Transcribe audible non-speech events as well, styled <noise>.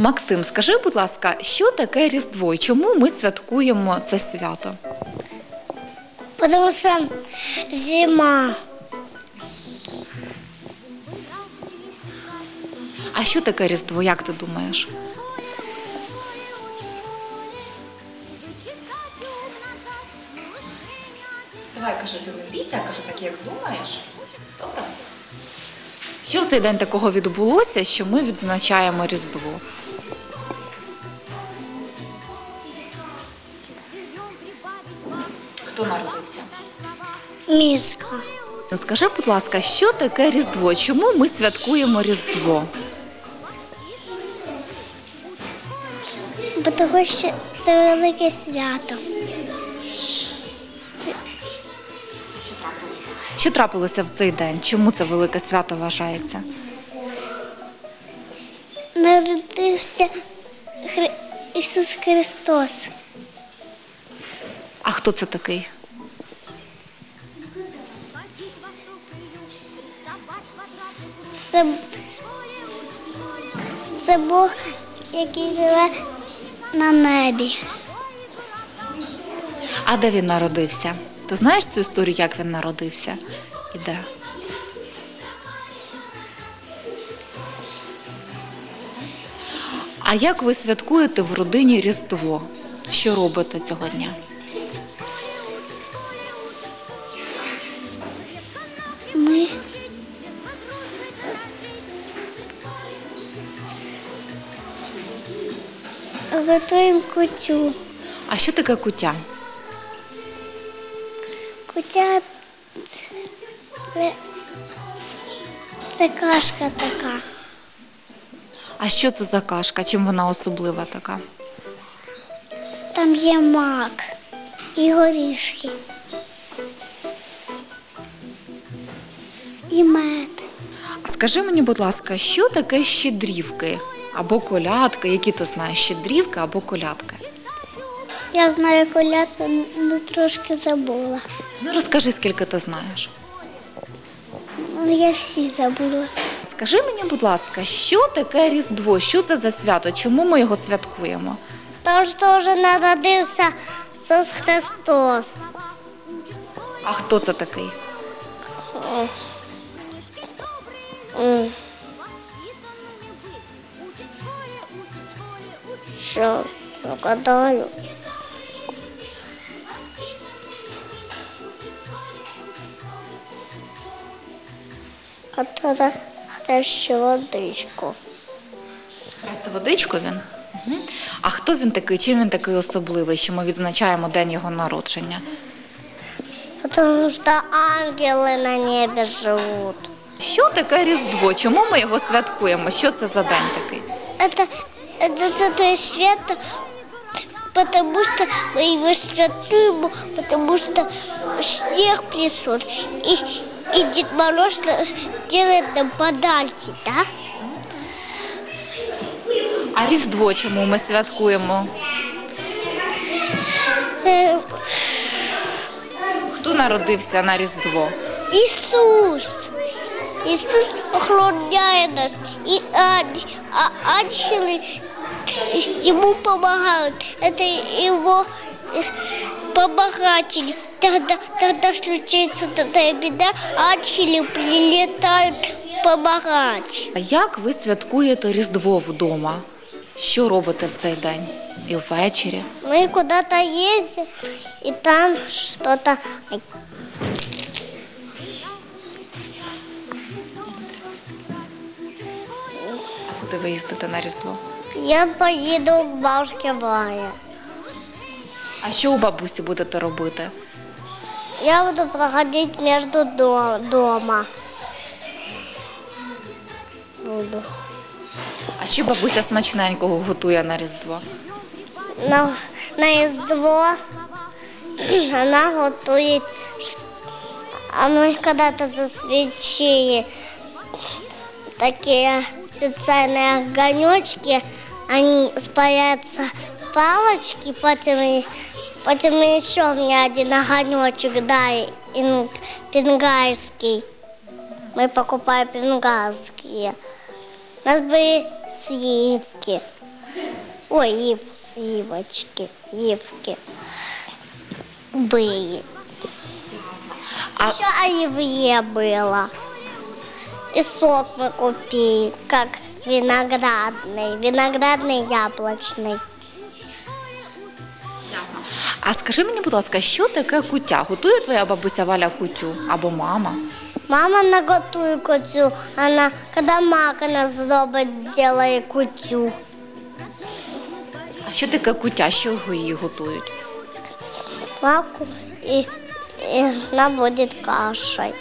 Максим, скажи, будь ласка, що таке Різдво і чому ми святкуємо це свято? Потому что зима. А що таке Різдво, як ти думаєш? Давай кажи, ти не бійся, кажи так, як думаєш. Добре? Що в цей день такого відбулося, що ми відзначаємо Різдво? Хто народився? Мишка. Скажи, будь ласка, що таке Різдво? Чому ми святкуємо Різдво? Тому що це велике свято. Що трапилося в цей день? Чому це велике свято вважається? Народився Хри... Ісус Христос. А хто це такий? Це, це Бог, який живе на небі. А де він народився? Ти знаєш цю історію, як він народився? І де? А як ви святкуєте в родині Різдво? Що робите цього дня? Готуємо кутю. А що таке куття? Кутя це, це, це кашка така. А що це за кашка? Чим вона особлива така? Там є мак і горішки. І мед. А скажи мені, будь ласка, що таке щедрівки або колядки? Які ти знаєш щедрівки або колядки? Я знаю колядку, але трошки забула. Ну розкажи, скільки ти знаєш. Ну, я всі забула. Скажи мені, будь ласка, що таке Різдво? Що це за свято? Чому ми його святкуємо? Там що вже народився Ісус Христос. А хто це такий? Що, гадаю. А тоді водичку. Хрести водичку він. Угу. А хто він такий? Чим він такий особливий, що ми відзначаємо день його народження? Потому что ангелы на небе живут. Що таке Різдво? Чому ми його святкуємо? Що це за день такий? Это, это такое свято, потому что мы его святуем, потому что снег присут, и, и Дед Мороз делает нам подарки, да? А Різдво чому ми святкуємо? Э, Хто народився на Різдво? Иисус. Иисус охраняет нас, и ан- а ангелы ему помогают. Это его э, помогатели. Тогда, тогда случается такая беда, ангелы прилетают помогать. А як ви святкуєте Різдво вдома? Що робите в цей день? І ввечері? Мы куда-то ездим, и там что-то... А куди ви їздите на Різдво? Я поеду к бабушке Вае. А що у бабусі будете робити? Я буду проходить между до- дома. Буду. А що бабуся смачненького готує на Різдво? На, на Різдво <clears throat> она готует, ш- оно когда-то засвечили такие специальные огонечки, они спаятся палочки, потом, и- потом еще мне один огонечек дай, ин- пенгайский. Мы покупаем пенгайские. У нас были сливки. Ой, ив, ивочки, ивки были. А Еще оливье было. И сок мы купили, как виноградный, виноградный яблочный. Ясно. А скажи мені, будь ласка, що таке куття? Готує твоя бабуся Валя кутю або мама? Мама наготує кутю, она, когда мак она зробить, делає кутю. А що таке куття? Що його її готують? Маку и, и она будет кашей.